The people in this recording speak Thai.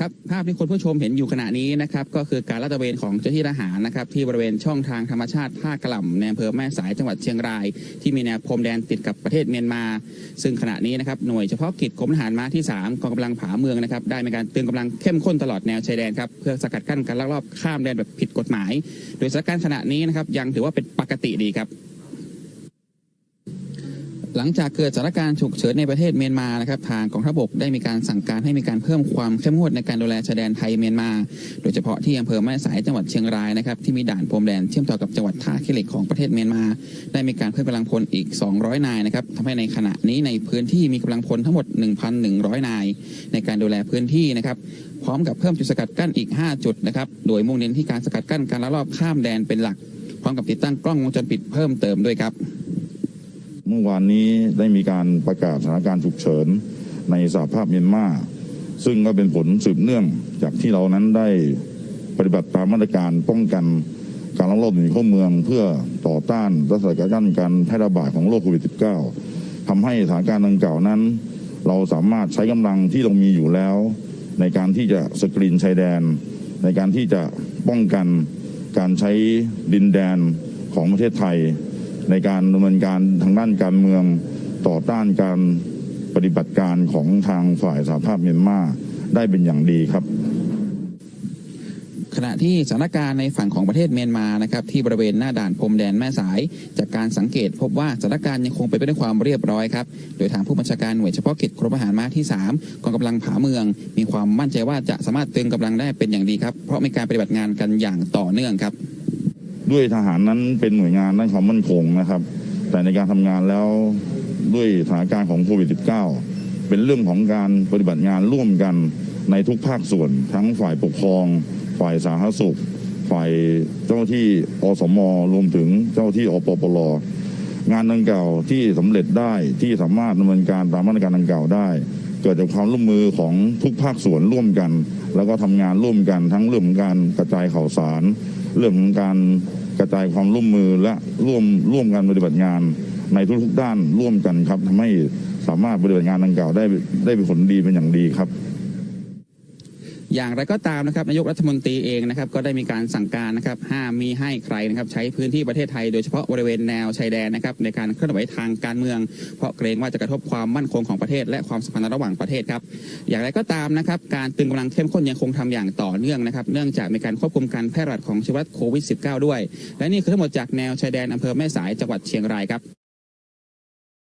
ครับภาพที่คุณผู้ชมเห็นอยู่ขณะนี้นะครับก็คือการลาดตระเวนของเจ้าหน้าที่ทหารนะครับที่บริเวณช่องทางธรรมชาติท่ากระหล่ำในอำเภอแม่สายจังหวัดเชียงราย ที่มีแนวพรมแดนติดกับประเทศเมียนมา ซึ่งขณะนี้นะครับหน่วยเฉพาะกิจกรมทหารม้าที่ 3กองกำลังผาเมืองนะครับได้มีการเตือนกำลังเข้มข้นตลอดแนวชายแดนครับเพื่อสกัดกั้นการลักลอบข้ามแดนแบบผิดกฎหมาย โดยสถานการณ์ขณะนี้นะครับยังถือว่าเป็นปกติดีครับ หลังจากเกิดสถานการณ์ฉุกเฉินในประเทศเมียนมานะครับทางกองทัพบกได้มีการสั่งการให้มีการเพิ่มความเข้มงวดในการดูแลชายแดนไทยเมียนมา โดยเฉพาะที่อำเภอแม่สายจังหวัดเชียงรายนะครับที่มีด่านพรมแดนเชื่อมต่อกับจังหวัดท่าขี้เหล็กของประเทศเมียนมา ได้มีการเพิ่มกำลังพลอีก 200 นายนะครับทำให้ในขณะนี้ในพื้นที่มีกำลังพลทั้งหมด 1,100 นาย ในการดูแลพื้นที่นะครับพร้อมกับเพิ่มจุดสกัดกั้นอีก 5 จุดนะครับโดยมุ่งเน้นที่การสกัดกั้นการลักลอบข้ามแดนเป็นหลักพร้อมกับติดตั้งกล้องวงจรปิดเพิ่มเติมด้วยครับ เมื่อวานนี้ได้มีการประกาศสถานการณ์ฉุกเฉินในสหภาพเมียนมาซึ่งก็เป็นผลสืบเนื่องจากที่เรานั้นได้ปฏิบัติตามมาตรการป้องกันการลักลอบหนีเข้าเมืองเพื่อต่อต้านและสกัดกั้นการแพร่ระบาดของโรคโควิด -19 ทำให้สถานการณ์ดังกล่าวนั้น เราสามารถใช้กำลังที่เรามีอยู่แล้ว ในการที่จะสกรีนชายแดน ในการที่จะป้องกันการใช้ดินแดนของประเทศไทย ในการดำเนินการทางด้านการเมืองต่อต้านการปฏิบัติการของทางฝ่ายสหภาพเมียนมาได้เป็นอย่างดีครับขณะที่สถานการณ์ในฝั่งของประเทศเมียนมานะครับที่บริเวณหน้าด่านพรมแดนแม่สาย จากการสังเกตพบว่าสถานการณ์ยังคงเป็นไปด้วยความเรียบร้อยครับโดยทางผู้บัญชาการหน่วยเฉพาะกิจกรมทหารม้าที่ 3กองกำลังผาเมือง มีความมั่นใจว่าจะสามารถตือนกำลังได้เป็นอย่างดีครับเพราะมีการปฏิบัติงานกันอย่างต่อเนื่องครับ ด้วยทหารนั้นเป็นหน่วยงานด้านความมั่นคงนะครับ แต่ในการทำงานแล้วด้วยสถานการณ์ของโควิด -19 เป็นเรื่องของการปฏิบัติงานร่วมกันในทุกภาคส่วน ทั้งฝ่ายปกครอง ฝ่ายสาธารณสุข ฝ่ายเจ้าที่อสมรวมถึงเจ้าที่อปปลงานดังกล่าวที่สำเร็จได้ที่สามารถดำเนินการตามมาตรการดังกล่าวได้ เกิดจากความร่วมมือของทุกภาคส่วนร่วมกัน แล้วก็ทำงานร่วมกันทั้งเรื่องของการกระจายข่าวสาร เรื่องของการ กระจายความร่วมมือและร่วมร่วมกันปฏิบัติงานในทุกๆด้านร่วมกันครับทำให้สามารถปฏิบัติงานดังกล่าวได้ได้เป็นผลดีเป็นอย่างดีครับ อย่างไรก็ตามนะครับนายกรัฐมนตรีเองนะครับก็ได้มีการสั่งการนะครับห้ามมีให้ใครนะครับใช้พื้นที่ประเทศไทยโดยเฉพาะบริเวณแนวชายแดนนะครับในการเคลื่อนไหวทางการเมือง เพราะเกรงว่าจะกระทบความมั่นคงของประเทศ และความสัมพันธ์ระหว่างประเทศครับอย่างไรก็ตามนะครับการตึงกำลังเข้มข้นยังคงทำอย่างต่อเนื่องนะครับเนื่องจากมีการควบคุมการแพร่ระบาดของเชื้อโควิด -19 ด้วย และนี่คือทั้งหมดจากแนวชายแดนอำเภอแม่สายจังหวัดเชียงรายครับ